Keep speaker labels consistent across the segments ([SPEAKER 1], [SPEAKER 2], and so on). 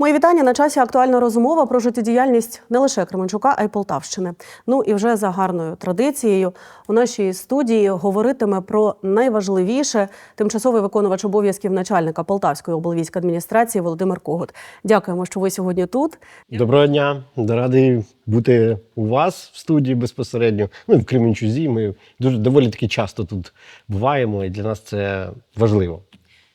[SPEAKER 1] Мої вітання на часі актуальна розмова про життєдіяльність не лише Кременчука, а й Полтавщини. Ну і вже за гарною традицією у нашій студії говоритиме про найважливіше тимчасовий виконувач обов'язків начальника Полтавської облвійської адміністрації Володимир Когут. Дякуємо, що ви сьогодні тут.
[SPEAKER 2] Доброго дня, радий бути у вас в студії безпосередньо. Ну і в Кременчузі. Ми дуже доволі таки часто тут буваємо, і для нас це важливо.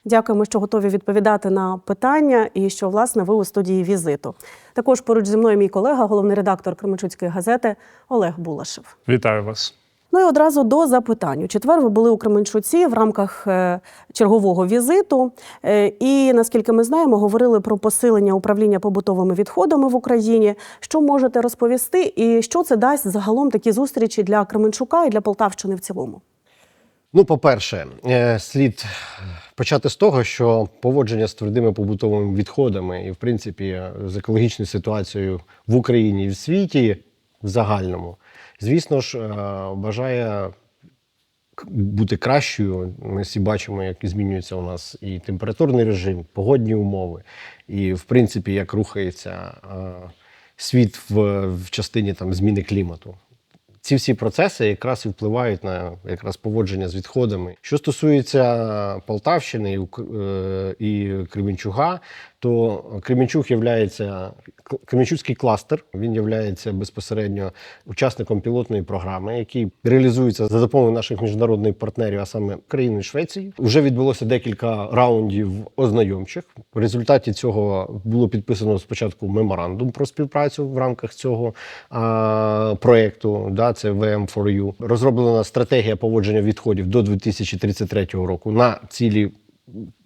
[SPEAKER 1] Дякуємо, що готові відповідати на питання, і що власне ви у студії візиту. Також поруч зі мною мій колега, головний редактор Кременчуцької газети Олег Булашев.
[SPEAKER 3] Вітаю вас.
[SPEAKER 1] Ну і одразу до запитань. У четвер ви були у Кременчуці в рамках е, чергового візиту. Е, І наскільки ми знаємо, говорили про посилення управління побутовими відходами в Україні. Що можете розповісти, і що це дасть загалом такі зустрічі для Кременчука і для Полтавщини в цілому?
[SPEAKER 2] Ну, по-перше, е, слід почати з того, що поводження з твердими побутовими відходами і, в принципі, з екологічною ситуацією в Україні і в світі в загальному, звісно ж, е, бажає бути кращою. Ми всі бачимо, як змінюється у нас і температурний режим, погодні умови, і, в принципі, як рухається е, світ в, в частині там, зміни клімату. Ці всі процеси якраз і впливають на якраз поводження з відходами. Що стосується Полтавщини і, е, Кременчуга, то Кременчуг є Кременчуцький кластер. Він є безпосередньо учасником пілотної програми, який реалізується за допомогою наших міжнародних партнерів, а саме України і Швеції. Вже відбулося декілька раундів ознайомчих. В результаті цього було підписано спочатку меморандум про співпрацю в рамках цього а, проекту. Да, це VM4U. Розроблена стратегія поводження відходів до 2033 року на цілі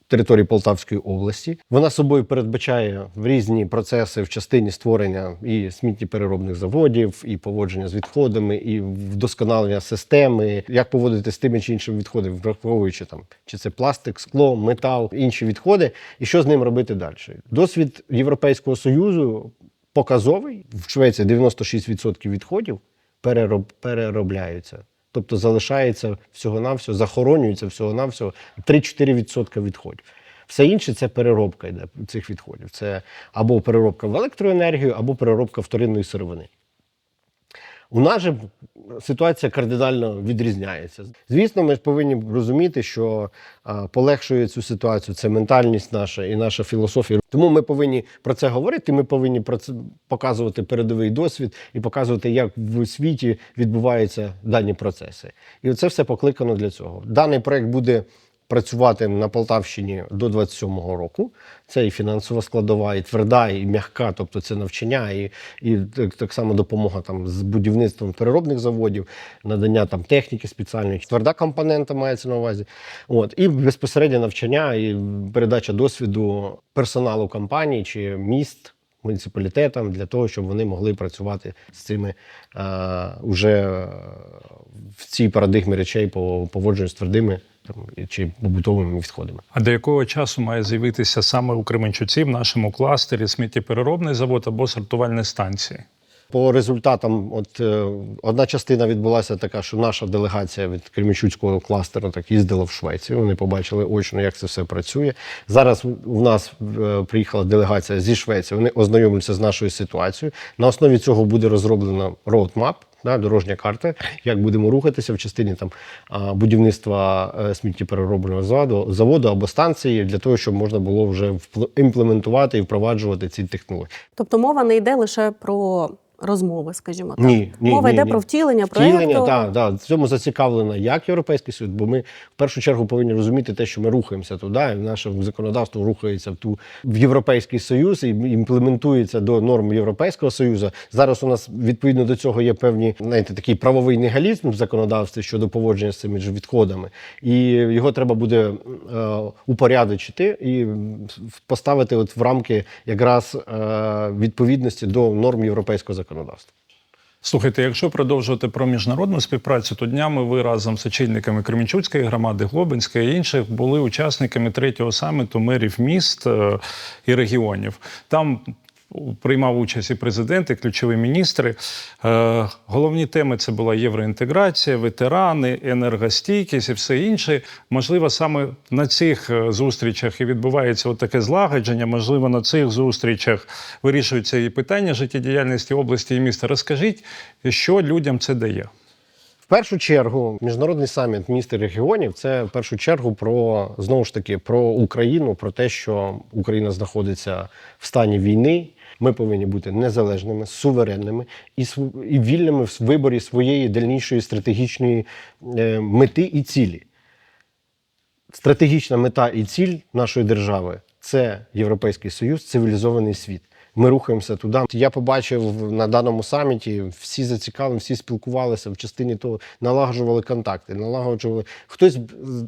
[SPEAKER 2] території Полтавської області. Вона собою передбачає різні процеси в частині створення і сміттєпереробних заводів, і поводження з відходами, і вдосконалення системи, як поводити з тими чи іншими відходами, враховуючи там, чи це пластик, скло, метал, інші відходи, і що з ним робити далі. Досвід Європейського союзу показовий в Швеції 96% відходів перероб, переробляються. Тобто залишається всього-навсього, захоронюється всього-навсього 3-4% відходів. Все інше це переробка йде цих відходів. Це або переробка в електроенергію, або переробка вторинної сировини. У нас же ситуація кардинально відрізняється. Звісно, ми ж повинні розуміти, що полегшує цю ситуацію це ментальність наша і наша філософія. Тому ми повинні про це говорити. Ми повинні про це показувати передовий досвід і показувати, як в світі відбуваються дані процеси. І це все покликано для цього. Даний проект буде працювати на Полтавщині до 27-го року. Це і фінансова складова, і тверда, і м'яка, тобто це навчання, і, і так, само допомога там з будівництвом переробних заводів, надання там техніки спеціальної. Тверда компонента мається на увазі. От і безпосередньо навчання і передача досвіду персоналу компаній чи міст. Муніципалітетам для того, щоб вони могли працювати з цими а, уже в цій парадигмі речей по поводженню з твердими там, чи побутовими відходами.
[SPEAKER 3] А до якого часу має з'явитися саме у Кременчуці в нашому кластері сміттєпереробний завод або сортувальні станції?
[SPEAKER 2] По результатам, от е, одна частина відбулася така, що наша делегація від Кремічуцького кластеру так їздила в Швецію. Вони побачили очно, як це все працює. Зараз у нас е, приїхала делегація зі Швеції. Вони ознайомляться з нашою ситуацією. На основі цього буде розроблено роудмап. Да, дорожня карта, як будемо рухатися в частині там будівництва е, сміттєпереробного заводу, або станції для того, щоб можна було вже імплементувати і впроваджувати ці технології.
[SPEAKER 1] Тобто мова не йде лише про розмови, скажімо так.
[SPEAKER 2] Ні, ні,
[SPEAKER 1] мова
[SPEAKER 2] ні,
[SPEAKER 1] йде
[SPEAKER 2] ні.
[SPEAKER 1] про втілення
[SPEAKER 2] Втілення,
[SPEAKER 1] проєкту.
[SPEAKER 2] так, так. В цьому зацікавлена як Європейський Союз, бо ми в першу чергу повинні розуміти те, що ми рухаємося туди, і наше законодавство рухається в ту в Європейський Союз і імплементується до норм Європейського Союзу. Зараз у нас відповідно до цього є певні, знаєте, такий правовий негалізм в законодавстві щодо поводження з цими ж відходами, і його треба буде е, упорядочити і поставити от в рамки якраз е, відповідності до норм європейського законодавства.
[SPEAKER 3] Слухайте, якщо продовжувати про міжнародну співпрацю, то днями ви разом з очільниками Кремінчуцької громади, Глобинської і інших були учасниками третього саміту мерів міст е, і регіонів. Там приймав участь і президент, і ключові міністри. Е, Головні теми це була євроінтеграція, ветерани, енергостійкість і все інше. Можливо, саме на цих е, зустрічах і відбувається таке злагодження. Можливо, на цих зустрічах вирішуються і питання життєдіяльності області і міста. Розкажіть, що людям це дає.
[SPEAKER 2] В першу чергу, міжнародний саміт міністрів регіонів це в першу чергу про знову ж таки про Україну, про те, що Україна знаходиться в стані війни. Ми повинні бути незалежними, суверенними і і вільними в виборі своєї дальнішої стратегічної е, мети і цілі. Стратегічна мета і ціль нашої держави це Європейський Союз, цивілізований світ. Ми рухаємося туди. Я побачив на даному саміті, всі зацікавлені, всі спілкувалися в частині того, налагоджували контакти, налагоджували. Хтось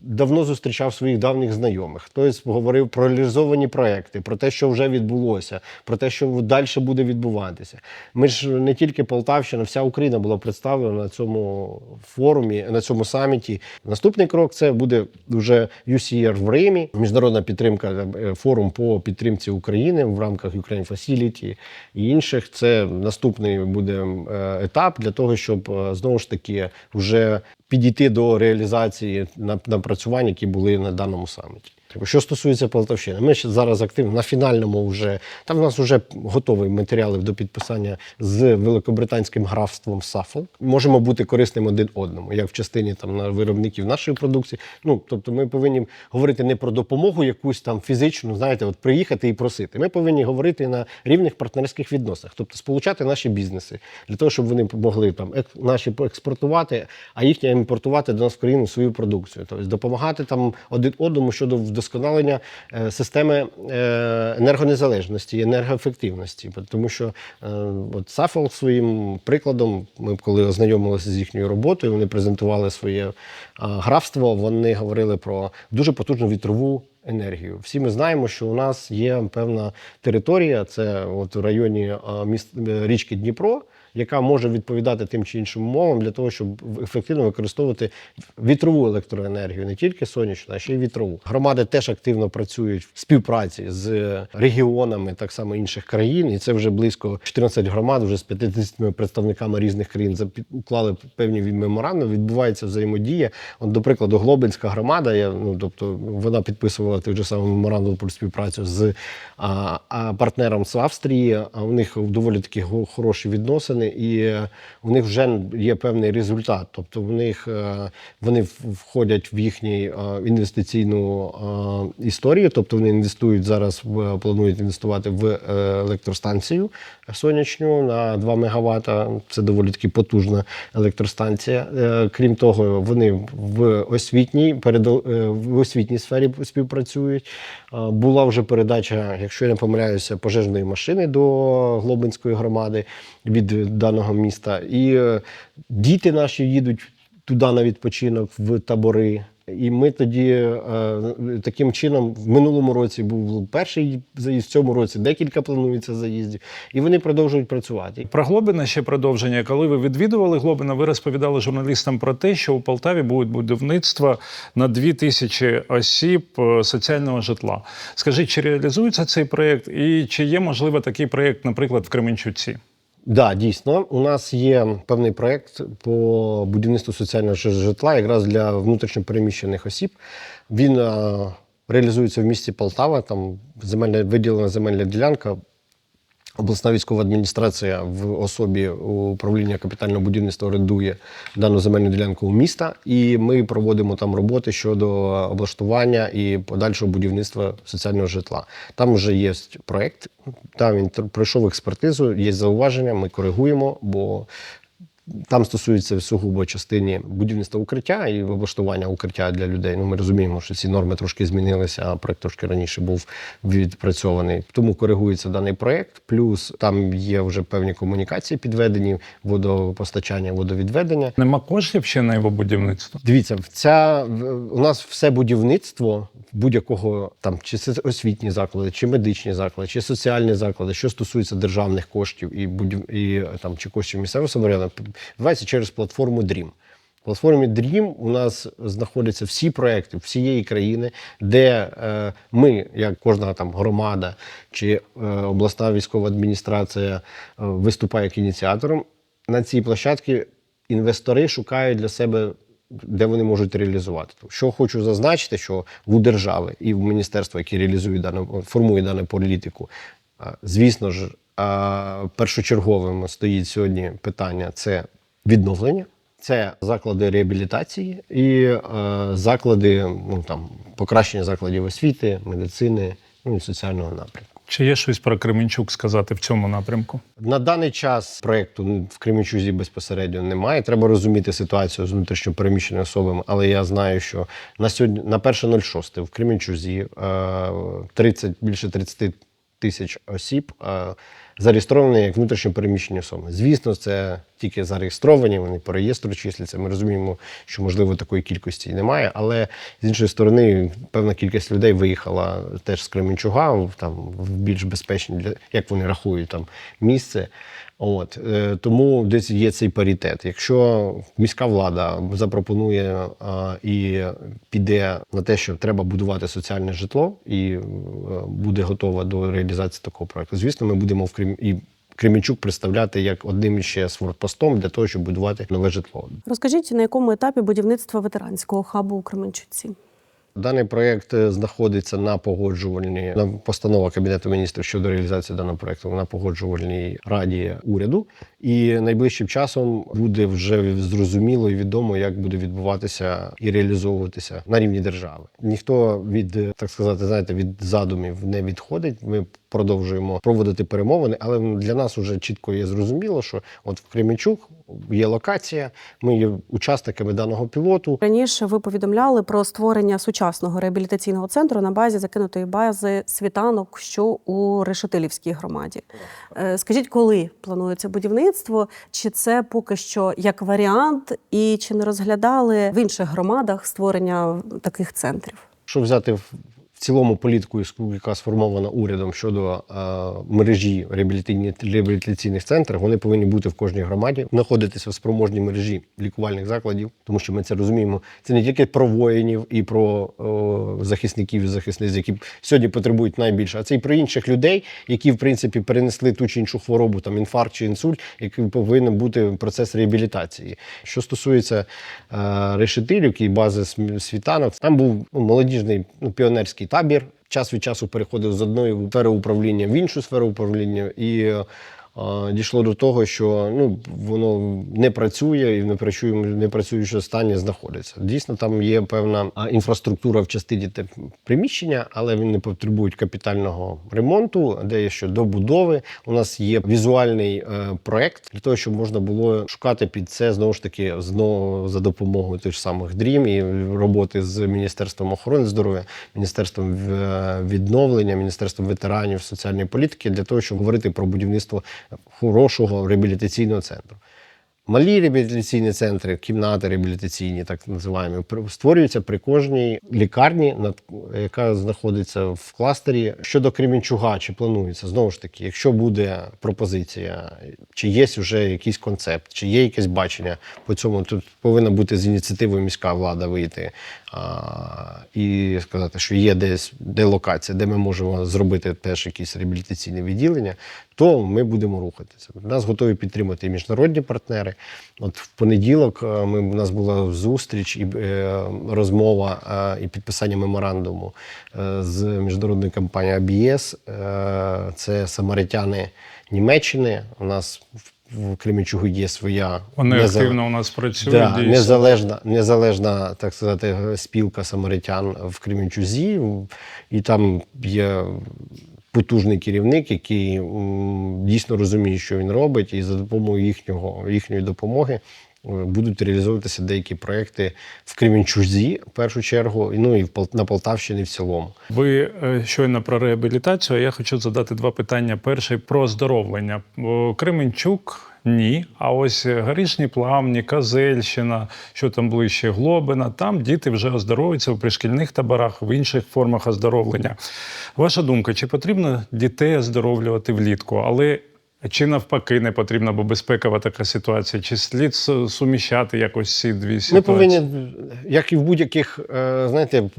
[SPEAKER 2] давно зустрічав своїх давніх знайомих, хтось говорив про реалізовані проекти, про те, що вже відбулося, про те, що далі буде відбуватися. Ми ж не тільки Полтавщина, вся Україна була представлена на цьому форумі, на цьому саміті. Наступний крок це буде вже UCR в Римі, міжнародна підтримка, е, форум по підтримці України в рамках Ukraine Facility і інших. Це наступний буде е, етап для того, щоб е, знову ж таки вже підійти до реалізації нап- напрацювань, які були на даному саміті. Тобто, Що стосується Полтавщини, ми зараз активно на фінальному вже там у нас вже готові матеріали до підписання з великобританським графством Саффолк. Можемо бути корисним один одному, як в частині там на виробників нашої продукції. Ну тобто, ми повинні говорити не про допомогу якусь там фізичну, знаєте, от приїхати і просити. Ми повинні говорити на рівних партнерських відносинах, тобто сполучати наші бізнеси для того, щоб вони могли там наші експортувати, а їхні імпортувати до нас в країну свою продукцію. Тобто допомагати там один одному щодо вдосконалення е, системи е, енергонезалежності енергоефективності. Тому що е, от Сафол своїм прикладом, ми коли ознайомилися з їхньою роботою, вони презентували своє графство. Вони говорили про дуже потужну вітрову енергію. Всі ми знаємо, що у нас є певна територія, це от в районі міст річки Дніпро. Яка може відповідати тим чи іншим умовам для того, щоб ефективно використовувати вітрову електроенергію, не тільки сонячну, а ще й вітрову. Громади теж активно працюють в співпраці з регіонами, так само інших країн, і це вже близько 14 громад, вже з 50 представниками різних країн уклали певні меморандуми. Відбувається взаємодія. От, до прикладу, Глобинська громада, я ну тобто вона підписувала той же самий меморандум про співпрацю з а, а, партнером з Австрії. А у них доволі такі хороші відносини, і е, у них вже є певний результат. Тобто, в них е, вони входять в їхню інвестиційну е, історію. Тобто вони інвестують зараз, планують інвестувати в е, електростанцію сонячну на 2 МВт. Це доволі таки потужна електростанція. Е, Крім того, вони в освітній е, в освітній сфері співпрацюють. Е, Була вже передача, якщо я не помиляюся, пожежної машини до Глобинської громади від даного міста. І е, діти наші їдуть туди на відпочинок в табори. І ми тоді е, таким чином в минулому році був перший заїзд, в цьому році декілька планується заїздів, і вони продовжують працювати.
[SPEAKER 3] Про Глобина ще продовження. Коли ви відвідували Глобина, ви розповідали журналістам про те, що у Полтаві буде будівництво на 2 тисячі осіб е, соціального житла. Скажіть, чи реалізується цей проєкт, і чи є можливо такий проєкт, наприклад, в Кременчуці?
[SPEAKER 2] Да, дійсно, у нас є певний проект по будівництву соціального житла якраз для внутрішньопереміщених осіб. Він е, реалізується в місті Полтава. Там земельна виділена земельна ділянка. Обласна військова адміністрація в особі управління капітального будівництва орендує дану земельну ділянку у міста, і ми проводимо там роботи щодо облаштування і подальшого будівництва соціального житла. Там вже є проект, там він пройшов експертизу, є зауваження, ми коригуємо, бо там стосується сугубо частині будівництва укриття і облаштування укриття для людей. Ну, ми розуміємо, що ці норми трошки змінилися, а проект трошки раніше був відпрацьований. Тому коригується даний проект. Плюс там є вже певні комунікації підведені, водопостачання, водовідведення.
[SPEAKER 3] Нема коштів ще на його будівництво?
[SPEAKER 2] Дивіться, ця у нас все будівництво будь-якого там чи це освітні заклади, чи медичні заклади, чи соціальні заклади, що стосується державних коштів і будів і там чи коштів місцевого самоврядування, відбувається через платформу DREAM. В платформі Dream у нас знаходяться всі проекти всієї країни, де е, ми, як кожна там громада чи е, обласна військова адміністрація, е, виступає як ініціатором. На цій площадці інвестори шукають для себе. Де вони можуть реалізувати що хочу зазначити, що у держави і в міністерства, які реалізують дану формує дану політику, звісно ж, першочерговим стоїть сьогодні питання це відновлення, це заклади реабілітації і е, заклади, ну там покращення закладів освіти, медицини, ну і соціального напрямку.
[SPEAKER 3] Чи є щось про Кременчук сказати в цьому напрямку?
[SPEAKER 2] На даний час проєкту в Кременчузі безпосередньо немає. Треба розуміти ситуацію з внутрішньо переміщеними особами, але я знаю, що на сьогодні на 1.06 в Кременчузі е, 30, більше 30 тисяч осіб е, зареєстровані як внутрішньо переміщені особи. Звісно, це тільки зареєстровані, вони по реєстру числяться. Ми розуміємо, що можливо такої кількості немає, але з іншої сторони, певна кількість людей виїхала теж з Кременчуга там в більш безпечні для як вони рахують там місце. От е, тому десь є цей паритет. Якщо міська влада запропонує а, і піде на те, що треба будувати соціальне житло, і е, буде готова до реалізації такого проекту, звісно, ми будемо в Крим і Кременчук представляти як одним ще з форпостом для того, щоб будувати нове житло.
[SPEAKER 1] Розкажіть, на якому етапі будівництва ветеранського хабу у Кременчуці?
[SPEAKER 2] Даний проєкт е, знаходиться на погоджувальній на постанова Кабінету міністрів щодо реалізації даного проєкту на погоджувальній раді уряду. І найближчим часом буде вже зрозуміло і відомо, як буде відбуватися і реалізовуватися на рівні держави. Ніхто від так сказати, знаєте, від задумів не відходить. Ми продовжуємо проводити перемовини, але для нас вже чітко є зрозуміло, що от в Кременчук є локація. Ми є учасниками даного пілоту.
[SPEAKER 1] Раніше ви повідомляли про створення сучасного реабілітаційного центру на базі закинутої бази світанок, що у Решетилівській громаді. Е, Скажіть, коли планується будівництво? Чи це поки що як варіант, і чи не розглядали в інших громадах створення таких центрів?
[SPEAKER 2] Що взяти в в цілому політику, яка сформована урядом щодо е, мережі реабілітаційних центрів, вони повинні бути в кожній громаді, знаходитися в спроможній мережі лікувальних закладів, тому що ми це розуміємо. Це не тільки про воїнів і про о, захисників і захисниць, які сьогодні потребують найбільше, а це і про інших людей, які в принципі перенесли ту чи іншу хворобу, там інфаркт чи інсульт, який повинен бути процес реабілітації. Що стосується е, решетилівки і бази світанок, там був ну, молодіжний ну, піонерський табір. Час від часу переходив з одної сфери управління в іншу сферу управління, і е, дійшло до того, що ну воно не працює і в непрацюючому стані знаходиться. Дійсно, там є певна інфраструктура в частині приміщення, але вони потребують капітального ремонту, де є добудови. У нас є візуальний е, проект для того, щоб можна було шукати під це знову ж таки знову за допомогою тих самих дрім і роботи з міністерством охорони здоров'я, міністерством е, відновлення, міністерством ветеранів соціальної політики для того, щоб говорити про будівництво хорошого реабілітаційного центру. Малі реабілітаційні центри, кімнати реабілітаційні, так називаємо, створюються при кожній лікарні, яка знаходиться в кластері. Щодо Кремінчуга, чи планується знову ж таки, якщо буде пропозиція, чи є вже якийсь концепт, чи є якесь бачення по цьому, тут повинна бути з ініціативою міська влада вийти а, і сказати, що є десь де локація, де ми можемо зробити теж якісь реабілітаційне відділення, то ми будемо рухатися. Нас готові підтримати і міжнародні партнери. От в понеділок е, ми, у нас була зустріч і е, розмова е, і підписання меморандуму з міжнародною компанією. Е, це самаритяни Німеччини. У нас в в Кременчугу є своя
[SPEAKER 3] Вони
[SPEAKER 2] неза-
[SPEAKER 3] активно у нас працюють.
[SPEAKER 2] Да, незалежна, незалежна, так сказати, спілка самаритян в Кремінчузі, і там є потужний керівник, який дійсно розуміє, що він робить, і за допомогою їхнього, їхньої допомоги е, будуть реалізовуватися деякі проекти в Кремінчузі, в першу чергу, ну і на Полтавщині в цілому.
[SPEAKER 3] Ви е, щойно про реабілітацію. Я хочу задати два питання. Перше про оздоровлення. Кременчук. Ні, а ось Горішні Плавні, Козельщина, що там ближче Глобина, там діти вже оздоровуються у пришкільних таборах, в інших формах оздоровлення. Ваша думка, чи потрібно дітей оздоровлювати влітку? Але Чи навпаки не потрібна, бо безпекова така ситуація? Чи слід суміщати якось ці дві ситуації?
[SPEAKER 2] Ми повинні, як і в будь-яких е, знаєте,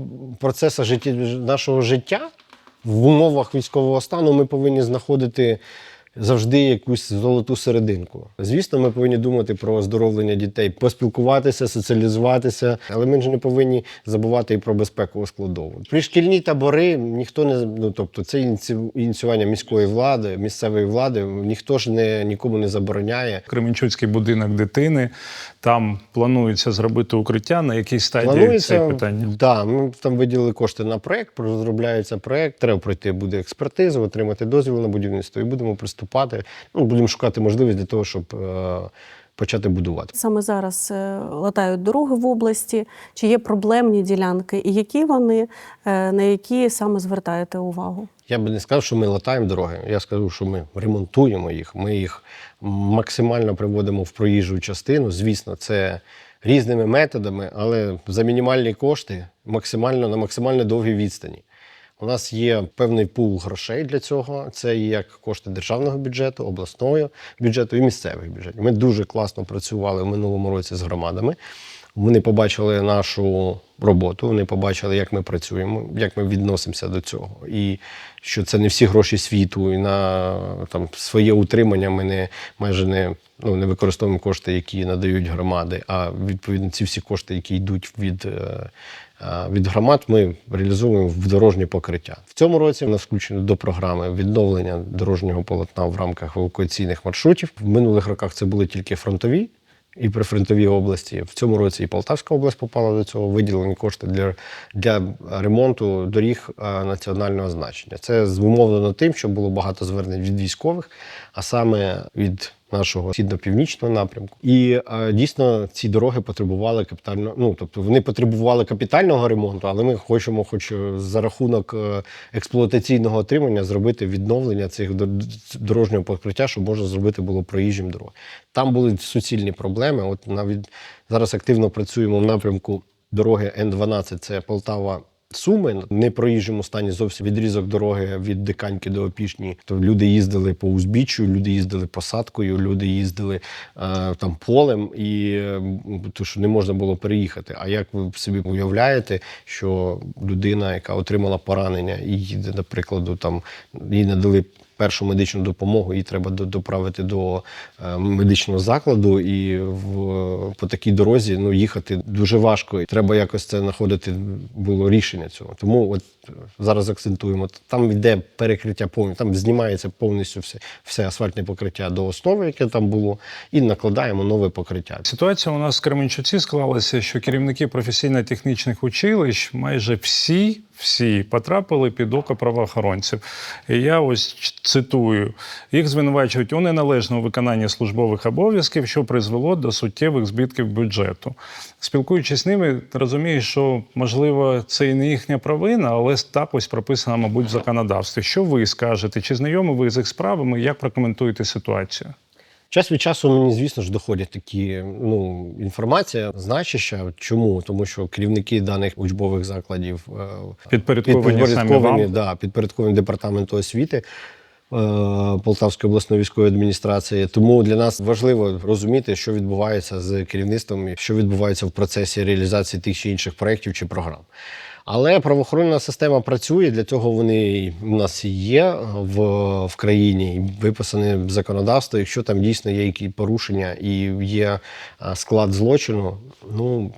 [SPEAKER 2] процесах житті, нашого життя, в умовах військового стану ми повинні знаходити завжди якусь золоту серединку. Звісно, ми повинні думати про оздоровлення дітей, поспілкуватися, соціалізуватися, але ми ж не повинні забувати і про безпекову складову. Пришкільні табори ніхто не ну, тобто це ініці- ініціювання міської влади, місцевої влади, ніхто ж не нікому не забороняє.
[SPEAKER 3] Кременчуцький будинок дитини. Там планується зробити укриття. На якій стадії це питання?
[SPEAKER 2] Да, ми там виділили кошти на проект, розробляється проект. Треба пройти буде експертизу, отримати дозвіл на будівництво і будемо приступати. Ну, будемо шукати можливість для того, щоб е, почати будувати.
[SPEAKER 1] Саме зараз е, латають дороги в області. Чи є проблемні ділянки, і які вони, е, на які саме звертаєте увагу?
[SPEAKER 2] Я би не сказав, що ми латаємо дороги. Я скажу, що ми ремонтуємо їх. Ми їх максимально приводимо в проїжджу частину. Звісно, це різними методами, але за мінімальні кошти, максимально на максимально довгій відстані. У нас є певний пул грошей для цього. Це як кошти державного бюджету, обласного бюджету і місцевих бюджетів. Ми дуже класно працювали в минулому році з громадами. Вони побачили нашу роботу, вони побачили, як ми працюємо, як ми відносимося до цього. І що це не всі гроші світу, і на там своє утримання ми не майже не, ну, не використовуємо кошти, які надають громади, а відповідно ці всі кошти, які йдуть від. Від громад ми реалізуємо в дорожнє покриття. В цьому році в нас включено до програми відновлення дорожнього полотна в рамках евакуаційних маршрутів. В минулих роках це були тільки фронтові і прифронтові області. В цьому році і Полтавська область попала до цього. Виділені кошти для, для ремонту доріг національного значення. Це зумовлено тим, що було багато звернень від військових, а саме від нашого східно-північного напрямку. І е, дійсно ці дороги потребували капітально. Ну тобто вони потребували капітального ремонту, але ми хочемо, хоч е, за рахунок е, експлуатаційного отримання, зробити відновлення цих дорожнього покриття, щоб можна зробити було проїжджим дороги. Там були суцільні проблеми. От навіть зараз активно працюємо в напрямку дороги Н-12, це Полтава. Суми не проїжджому стані зовсім відрізок дороги від Диканьки до Опішні. То люди їздили по узбіччю, люди їздили посадкою, люди їздили е, там полем, і то, що не можна було переїхати. А як ви собі уявляєте, що людина, яка отримала поранення і їде, наприклад, там їй надали першу медичну допомогу, її треба доправити до е, медичного закладу, і в, по такій дорозі ну, їхати дуже важко. І треба якось це знаходити було рішення цього. Тому от зараз акцентуємо. Там йде перекриття повністю, там знімається повністю все, все асфальтне покриття до основи, яке там було, і накладаємо нове покриття.
[SPEAKER 3] Ситуація у нас в Кременчуці склалася, що керівники професійно-технічних училищ майже всі. Всі потрапили під око правоохоронців. І я ось цитую: їх звинувачують у неналежному виконанні службових обов'язків, що призвело до суттєвих збитків бюджету. Спілкуючись з ними, розумію, що можливо це і не їхня провина, але так ось прописано, мабуть, в законодавстві. Що ви скажете? Чи знайомі ви з їх справами? Як прокоментуєте ситуацію?
[SPEAKER 2] Час від часу мені, звісно ж, доходять такі ну, інформація значища. Чому? Тому що керівники даних учбових закладів підпорядковані,
[SPEAKER 3] Підпорядковані самі вам?
[SPEAKER 2] да, підпорядковані департаменту освіти. Е, Полтавської обласної військової адміністрації, тому для нас важливо розуміти, що відбувається з керівництвом, і що відбувається в процесі реалізації тих чи інших проєктів чи програм. Але правоохоронна система працює, для цього вони у нас є в, в країні, виписане законодавство. Якщо там дійсно є які порушення і є склад злочину, ну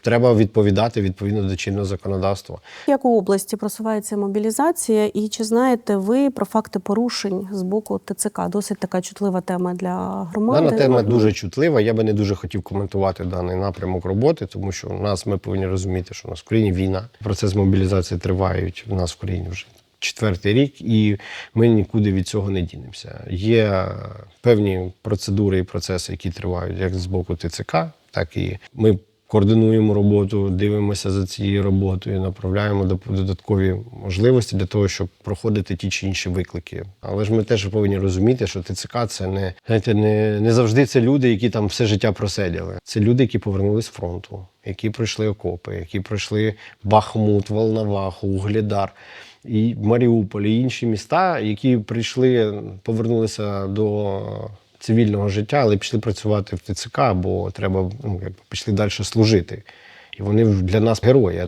[SPEAKER 2] треба відповідати відповідно до чинного законодавства.
[SPEAKER 1] Як у області просувається мобілізація, і чи знаєте ви про факти порушень з боку ТЦК? Досить така чутлива тема для громади.
[SPEAKER 2] Дана тема дуже чутлива. Я би не дуже хотів коментувати даний напрямок роботи, тому що у нас ми повинні розуміти, що у нас в країні війна. Процес мобілізації тривають у нас в країні вже четвертий рік, і ми нікуди від цього не дінемося. Є певні процедури і процеси, які тривають як з боку ТЦК, так і ми. Координуємо роботу, дивимося за цією роботою, направляємо додаткові можливості для того, щоб проходити ті чи інші виклики. Але ж ми теж повинні розуміти, що ТЦК це не знаєте, не, не завжди це люди, які там все життя просиділи. Це люди, які повернулись з фронту, які пройшли окопи, які пройшли Бахмут, Волноваху, Угледар. і Маріуполь, і інші міста, які прийшли, повернулися до цивільного життя, але пішли працювати в ТЦК, бо треба ну, пішли далі служити. І вони для нас герої.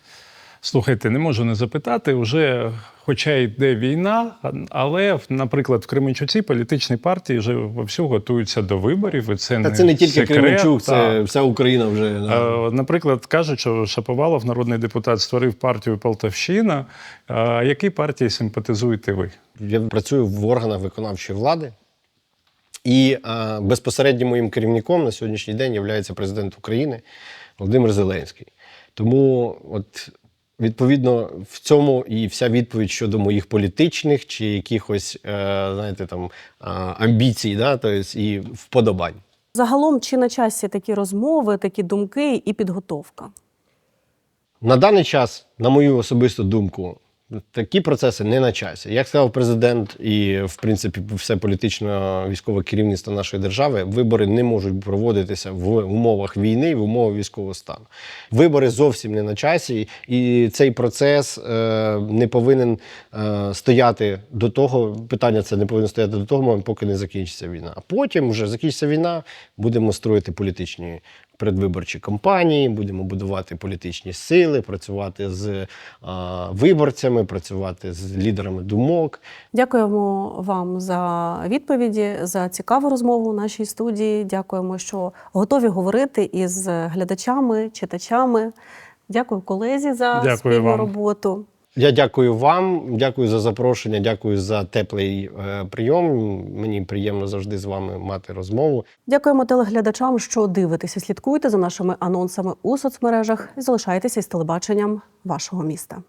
[SPEAKER 3] Слухайте, не можу не запитати. Уже, хоча йде війна, але, наприклад, в Кременчуці політичні партії вже вовсю готуються до виборів. І це
[SPEAKER 2] Та
[SPEAKER 3] не
[SPEAKER 2] це не тільки
[SPEAKER 3] секрет,
[SPEAKER 2] Кременчук, це
[SPEAKER 3] так.
[SPEAKER 2] вся Україна вже. да.
[SPEAKER 3] Е, Наприклад, кажуть, що Шаповалов, народний депутат, створив партію Полтавщина. Е, Якій партії симпатизуєте ви?
[SPEAKER 2] Я працюю в органах виконавчої влади, і е, безпосередньо моїм керівником на сьогоднішній день є президент України Володимир Зеленський. Тому, от, відповідно, в цьому і вся відповідь щодо моїх політичних чи якихось, е, знаєте, там е, амбіцій, да, тобто, і вподобань.
[SPEAKER 1] Загалом, чи на часі такі розмови, такі думки і підготовка?
[SPEAKER 2] На даний час, на мою особисту думку, такі процеси не на часі. Як сказав президент, і в принципі все політично військове керівництво нашої держави, вибори не можуть проводитися в умовах війни, в умовах військового стану. Вибори зовсім не на часі, і цей процес е, не повинен е, стояти до того. Питання це не повинно стояти до того поки не закінчиться війна. А потім, вже закінчиться війна, будемо строїти політичні передвиборчі кампанії, будемо будувати політичні сили, працювати з а, виборцями, працювати з лідерами думок.
[SPEAKER 1] Дякуємо вам за відповіді, за цікаву розмову у нашій студії. Дякуємо, що готові говорити із глядачами, читачами. Дякую колезі за
[SPEAKER 3] Дякую
[SPEAKER 1] спільну
[SPEAKER 3] вам.
[SPEAKER 1] роботу.
[SPEAKER 2] Я дякую вам, дякую за запрошення, дякую за теплий е, прийом. Мені приємно завжди з вами мати розмову.
[SPEAKER 1] Дякуємо телеглядачам, що дивитеся, слідкуйте за нашими анонсами у соцмережах і залишайтеся із телебаченням вашого міста.